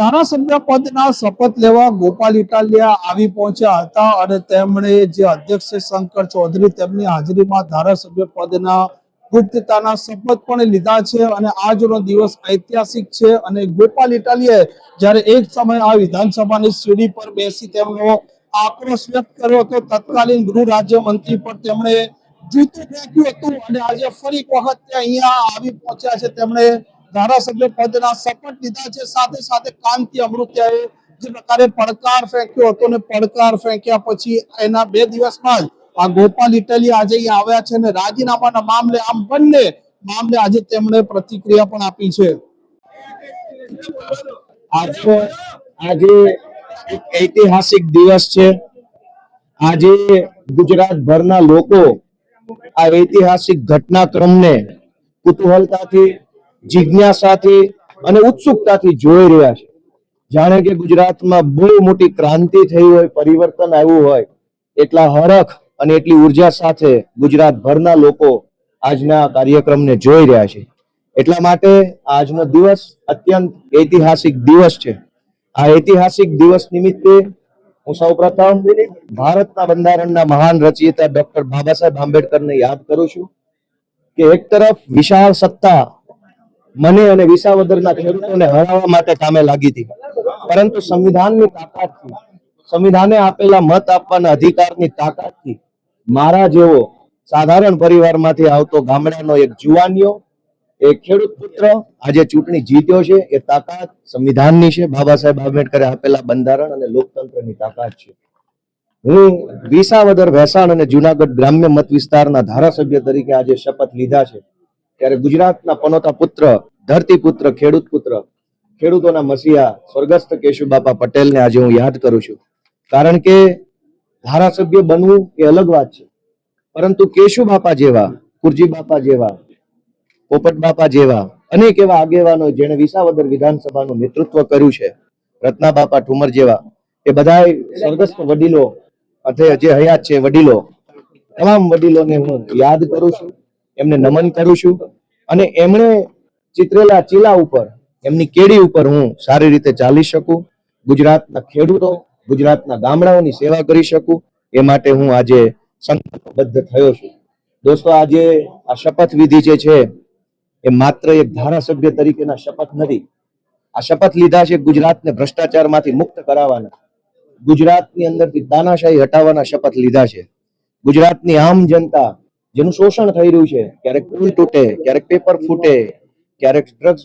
ધારાસભ્ય પદના શપથ લેવા ગોપાલ ઇટાલિયા આવી પહોંચ્યા હતા અને તેમણે જે અધ્યક્ષ શંકર ચૌધરી તેમની હાજરીમાં ધારાસભ્ય પદના ગુપ્તતાના શપથ પણ લીધા છે અને આજનો દિવસ ઐતિહાસિક છે અને ગોપાલ ઇટાલિયાએ જ્યારે એક સમય આ વિધાનસભાની સીડી પર બેસી તેમનો આક્રોશ વ્યક્ત કર્યો હતો, તત્કાલીન ગૃહ રાજ્યમંત્રી પર તેમણે જૂતું ફેંક્યું હતું અને આજે ફરી વખત અહીંયા આવી પહોંચ્યા છે. તેમણે ધારાસભ્ય પદના શપથ લીધા છે. સાથે સાથે કાંતિ અમૃત્યાએ જે પ્રકારે પડકાર ફેંક્યો હતો ને પડકાર ફેંક્યા પછી એના બે દિવસમાં જ આ ગોપાલ ઇટલી આજે અહીંયા આવ્યા છે અને રાજીનામાના મામલે આમ બંને મામલે આજે તેમણે પ્રતિક્રિયા પણ આપી છે. આજે એક ઐતિહાસિક દિવસ છે. આજે ગુજરાતભરના લોકો આ ઐતિહાસિક ઘટનાક્રમને કુતૂહલતાથી જિજ્ઞાસાથી અને ઉત્સુકતાથી જોઈ રહ્યા છે. જાણે કે ગુજરાતમાં બહુ મોટી ક્રાંતિ થઈ હોય, પરિવર્તન આવ્યું હોય, એટલા હરખ અને એટલી ઊર્જા સાથે ગુજરાતભરના લોકો આજના કાર્યક્રમને જોઈ રહ્યા છે. એટલા માટે આજનો દિવસ અત્યંત ઐતિહાસિક દિવસ છે. આ ઐતિહાસિક દિવસ નિમિત્તે હું સૌપ્રથમ ભારતના બંધારણના મહાન રચયિતા ડોક્ટર બાબા સાહેબ આંબેડકરને યાદ કરું છું કે એક તરફ વિશાળ સત્તા મને અને વિસાવદરના ખેડૂતોને હરાવવા માટે કામે લાગી હતી. પરંતુ સંવિધાનની તાકાતથી, સંવિધાને આપેલા મત આપવાના અધિકારની તાકાતથી મારા જેવો સાધારણ પરિવારમાંથી આવતો ગામડાનો એક જુવાનિયો એક ખેડૂત પુત્ર આજે ચૂંટણી જીત્યો છે. એ તાકાત સંવિધાનની છે. બાબા સાહેબ આંબેડકરે આપેલા બંધારણ અને લોકતંત્રની તાકાત છે. હું વિસાવદર, ભેસાણ અને જુનાગઢ ગ્રામ્ય મત વિસ્તારના ધારાસભ્ય તરીકે આજે શપથ લીધા છે. ત્યારે ગુજરાતના પનોતા પુત્ર, ધરતી પુત્ર, ખેડૂત પુત્ર, ખેડૂતોના મસીહા, સ્વર્ગસ્થ કેશુબાપા પટેલને આજે હું યાદ કરું છું. કારણ કે ધારાસભ્ય બનવું એ અલગ વાત છે. પરંતુ કેશુ બાપા જેવા કુરજી બાપા જેવા પોપટ બાપા જેવા, અનેક એવા આગેવાનો જેણે વિસાવદર વિધાનસભાનું નેતૃત્વ કર્યું છે. રત્ના બાપા ઠુમર જેવા, એ બધા સ્વર્ગસ્થ વડીલો અથવા જે હયાત છે વડીલો. તમામ વડીલોને હું યાદ કરું છું, એમને નમન કરું છું. અને એમણે ચિત્રેલા ચીલા ઉપર, એમની કેડી ઉપર હું સારી રીતે ચાલી શકું, ગુજરાતના ખેડૂતો, ગુજરાતના ગામડાઓની સેવા કરી શકું, એ માટે હું આજે સંકલ્પબદ્ધ થયો છું. દોસ્તો, આજે આ શપથ વિધિ જે છે, એ માત્ર એક ધારાસભ્ય તરીકેના શપથ નથી. આ શપથ લીધા છે ગુજરાતને ભ્રષ્ટાચારમાંથી મુક્ત કરાવવાના. ગુજરાતની અંદરથી તાનાશાહી હટાવવાના શપથ લીધા છે. ગુજરાતની આમ જનતા જેનું શોષણ થઈ રહ્યું છે, ક્યારેક પુલ તૂટે, ક્યારેક પેપર ફૂટે, ક્યારેક ડ્રગ્સ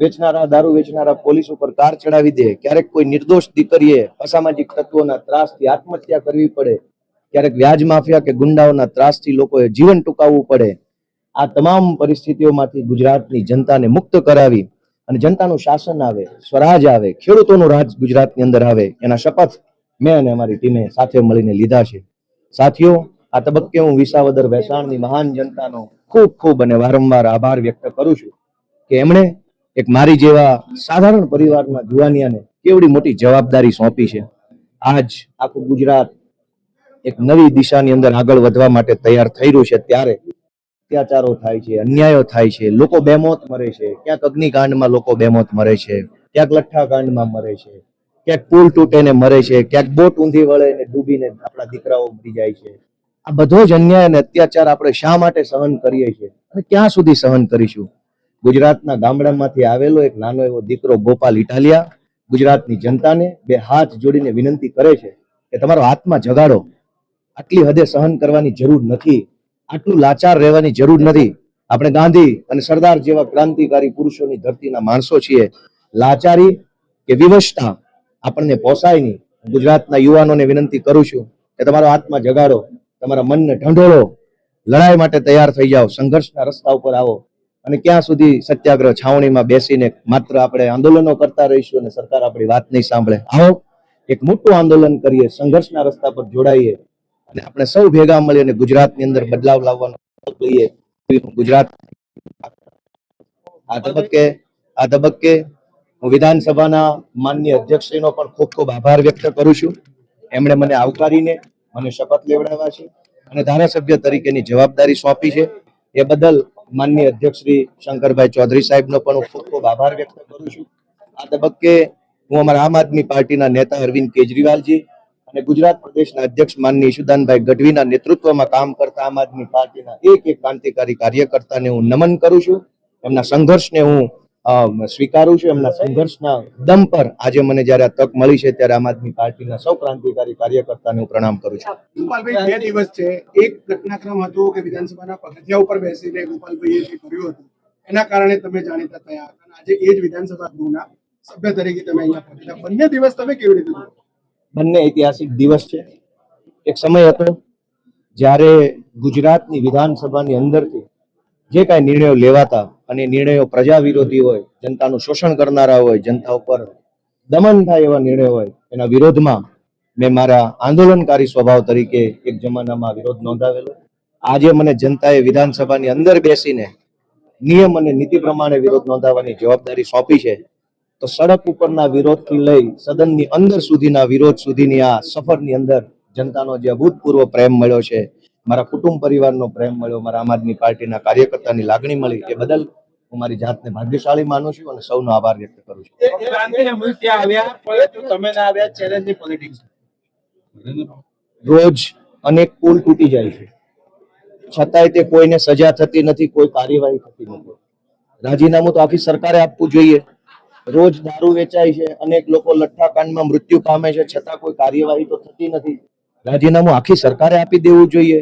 વેચનારા, દારૂ વેચનારા પોલીસ ઉપર કાર ચડાવી દે, ક્યારેક કોઈ નિર્દોષ દીકરીએ અસામાજિક તત્વોના ત્રાસથી આત્મહત્યા કરવી પડે, ક્યારેક વ્યાજ માફિયા કે ગુંડાઓના ત્રાસથી લોકોએ જીવન ટૂંકાવવું પડે. આ તમામ પરિસ્થિતિઓમાંથી ગુજરાતની જનતાને મુક્ત કરાવી અને જનતાનું શાસન આવે, સ્વરાજ આવે, ખેડૂતોનું રાજ ગુજરાતની અંદર આવે, એના શપથ મેં અને અમારી ટીમે સાથે મળીને લીધા છે. સાથીઓ આ તબક્કે હું વિસાવદર ભેસાણની મહાન જનતાનો ખૂબ ખૂબ અને વારંવાર આભાર વ્યક્ત કરું છું કે એમણે એક મારી જેવા સાધારણ પરિવારના જુવાનિયાને કેવડી મોટી જવાબદારી સોંપી છે. આજ આખું ગુજરાત એક નવી દિશાની અંદર આગળ વધવા માટે તૈયાર થઈ રહ્યું છે. ત્યારે અત્યાચારો થાય છે, અન્યાયો થાય છે, લોકો બેમોત મરે છે. ક્યાંક અગ્નિકાંડમાં લોકો બેમોત મરે છે, ક્યાંક લઠ્ઠાકાંડમાં મરે છે, ક્યાંક પુલ તૂટે મરે છે, ક્યાંક બોટ ઊંધી વળે ને ડૂબીને આપણા દીકરાઓ મરી જાય છે. આ બધો જ અન્યાય અને અત્યાચાર આપણે શા માટે સહન કરીએ છીએ? અને ક્યાં સુધી સહન કરીશું? ગુજરાતના ગામડામાંથી આવેલો એક નાનો એવો દીકરો ગોપાલ ઇટાલિયા ગુજરાતની જનતાને બે હાથ જોડીને વિનંતી કરે છે કે તમારો આત્મા જગાડો. આટલી હદે સહન કરવાની જરૂર નથી. આટલું લાચાર રહેવાની જરૂર નથી. આપણે ગાંધી અને સરદાર જેવા ક્રાંતિકારી પુરુષોની ધરતીના માણસો છીએ. લાચારી કે વિવશતા આપણને પોસાય નહીં ગુજરાતના યુવાનોને વિનંતી કરું છું કે તમારો આત્મા જગાડો. તમારા મનને ઢંઢોળો, લડાઈ માટે તૈયાર થઈ જાઓ, સંઘર્ષના રસ્તા ઉપર આવો. અને ક્યાં સુધી સત્યાગ્રહ છાવણીમાં બેસીને માત્ર આપણે આંદોલનો કરતા રહીશું અને સરકાર આપણી વાત નહીં સાંભળે. આવો, એક મોટું આંદોલન કરીએ, સંઘર્ષના રસ્તા પર જોડાઈએ. અને આપણે સૌ ભેગા મળી અને ગુજરાતની અંદર બદલાવ લાવવાનો લઈએ. ગુજરાત આ તબક્કે આ તબક્કે હું વિધાનસભાના માનનીય અધ્યક્ષશ્રીનો પણ ખૂબ ખૂબ આભાર વ્યક્ત કરું છું. એમણે મને આવકારીને મને શપથ લેવડાવ્યા છે. અને ધારાસભ્ય તરીકેની જવાબદારી સોંપી છે. એ બદલ માનનીય અધ્યક્ષ શ્રી શંકરભાઈ ચૌધરી સાહેબનો પણ હું ખૂબ ખૂબ આભાર વ્યક્ત કરું છું. આ તબક્કે હું અમારા આમ આદમી પાર્ટીના નેતા અરવિંદ કેજરીવાલજી અને ગુજરાત પ્રદેશના અધ્યક્ષ માનની ઈશુદાનભાઈ ગઢવીના નેતૃત્વમાં કામ કરતા આમ આદમી પાર્ટીના એક એક ક્રાંતિકારી કાર્યકર્તાને હું નમન કરું છું. એમના સંઘર્ષને હું સ્વીકારું છું એમના સંઘર્ષના દમ પર આજે મને જ્યારે આ તક મળી છે ત્યારે આમ આદમી પાર્ટીના સૌ ક્રાંતિકારી કાર્યકર્તાને હું પ્રણામ કરું છું. ગોપાલભાઈ બે દિવસ છે. એક ઘટનાક્રમ હતો કે વિધાનસભાના પગથિયા ઉપર બેસીને ગોપાલભાઈએ જે કર્યું હતું એના કારણે તમે જાણીતા થયા અને આજે એ જ વિધાનસભા ગૃહના સભ્ય તરીકે તમે અહીંયા પહોંચ્યા. બંને દિવસ તમે કેવી રીતે બંને ઐતિહાસિક દિવસ છે. એક સમય હતો જ્યારે ગુજરાતની વિધાનસભાની અંદરથી જે કાંઈ નિર્ણયો લેવાતા અને નિર્ણયો પ્રજા વિરોધી હોય, જનતાનું શોષણ કરનારા હોય, જનતા ઉપર દમન થાય એવા નિર્ણયો હોય, એના વિરોધમાં મેં મારા આંદોલનકારી સ્વભાવ તરીકે એક જમાનામાં વિરોધ નોંધાવેલો. આજે મને જનતાએ વિધાનસભાની અંદર બેસીને નિયમ અને નીતિ પ્રમાણે વિરોધ નોંધાવવાની જવાબદારી સોંપી છે. તો સડક ઉપરના વિરોધથી લઈ સદનની અંદર સુધીના વિરોધ સુધીની આ સફરની અંદર જનતાનો જે અભૂતપૂર્વ પ્રેમ મળ્યો છે મારા કુટુંબ પરિવારનો પ્રેમ મળ્યો મારા આમ આદમી પાર્ટીના કાર્યકર્તાની લાગણી મળી એ બદલ હું મારી જાતને ભાગ્યશાળી માનું છું અને સૌનો આભાર વ્યક્ત કરું છું. રોજ અનેક પુલ તૂટી જાય છે. છતાંય તે કોઈને સજા થતી નથી કોઈ કાર્યવાહી થતી નથી. રાજીનામું તો આખી સરકારે આપવું જોઈએ. રોજ દારૂ વેચાય છે અનેક લોકો લઠ્ઠાકાંડમાં મૃત્યુ પામે છે છતાં કોઈ કાર્યવાહી તો થતી નથી. રાજીનામું આખી સરકારે આપી દેવું જોઈએ.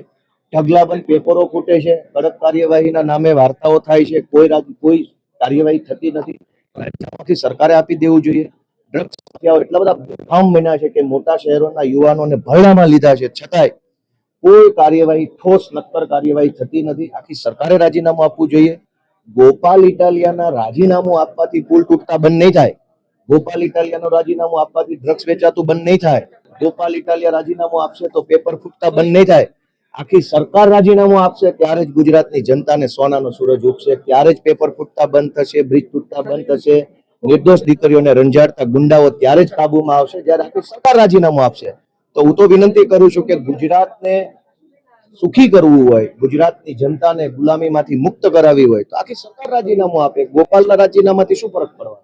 ઢગલાબંધ પેપરો ખૂટે છે, કડક કાર્યવાહીના નામે વાર્તાઓ થાય છે, કોઈ કોઈ કાર્યવાહી થતી નથી. આખી સરકારે આપી દેવું જોઈએ. ડ્રગ્સ એટલા બધા બેફામ બન્યા છે કે મોટા શહેરોના યુવાનોને ભરડામાં લીધા છે. છતાંય કોઈ કાર્યવાહી, ઠોસ, નક્કર કાર્યવાહી થતી નથી. આખી સરકારે રાજીનામું આપવું જોઈએ. ગોપાલ ઇટાલિયાના રાજીનામું આપવાથી પુલ તૂટતા બંધ નહીં થાય. ગોપાલ ઇટાલિયાનું રાજીનામું આપવાથી ડ્રગ્સ વેચાતું બંધ નહીં થાય. ગોપાલ ઇટાલિયા રાજીનામું આપશે તો પેપર ફૂટતા બંધ નહીં થાય. આખી સરકાર રાજીનામું આપશે, ત્યારે જ ગુજરાતની જનતાને સોનાનો સૂરજ ઉગશે. ત્યારે જ પેપર ફૂટતા બંધ થશે, બ્રિજ તૂટતા બંધ થશે. નિર્દોષ દીકરીઓને રંજાડતા ગુંડાઓ ત્યારે જ કાબુમાં આવશે, જ્યારે આખી સરકાર રાજીનામું આપશે. તો હું તો વિનંતી કરું છું કે ગુજરાતને સુખી કરવું હોય, ગુજરાતની જનતાને ગુલામીમાંથી મુક્ત કરાવી હોય, તો આખી સરકાર રાજીનામું આપે. ગોપાલના રાજીનામાથી શું ફરક પડવાનો?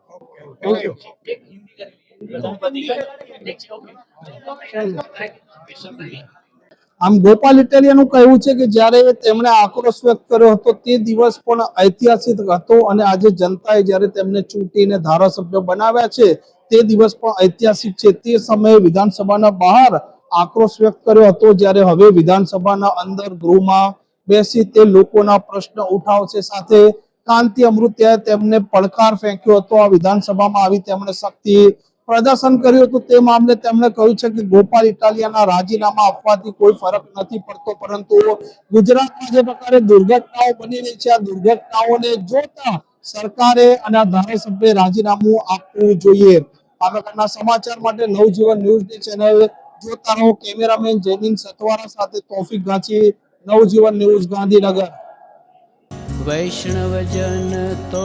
આમ ગોપાલ ઇટાલિયાનું કહેવું છે કે જ્યારે તેમણે આક્રોશ વ્યક્ત કર્યો હતો, તે દિવસ પણ ઐતિહાસિક હતો અને આજે જનતાએ જ્યારે તેમને ચૂંટીને ધારાસભ્ય બનાવ્યા છે, તે દિવસ પણ ઐતિહાસિક છે. તે સમયે વિધાનસભાના બહાર આક્રોશ વ્યક્ત કર્યો હતો. જ્યારે હવે વિધાનસભાના અંદર ગૃહમાં બેસી તે લોકોના પ્રશ્ન ઉઠાવશે. સાથે કાંતિ અમૃત્યાએ તેમને પડકાર ફેંક્યો હતો. આ વિધાનસભામાં આવી તેમણે શક્તિ પ્રદર્શન કર્યું હતું તે મામલે તેમણે કહ્યું છે કે ગોપાલ ઇટાલિયાના રાજીનામા આપવાથી કોઈ ફરક નથી પડતો, પરંતુ ગુજરાતમાં જે પ્રકારે દુર્ઘટનાઓ બની રહી છે, આ દુર્ઘટનાઓને જોતા સરકારે અને આ ધારાસભ્યએ રાજીનામું આપવું જોઈએ. આ પ્રકારના સમાચાર માટે નવજીવન ન્યૂઝની ચેનલ જોતા રહો. કેમેરામેન જયદીન સતવારા સાથે તોફિક ગાંચી, નવજીવન ન્યૂઝ ગાંધીનગર. વૈષ્ણવજન તો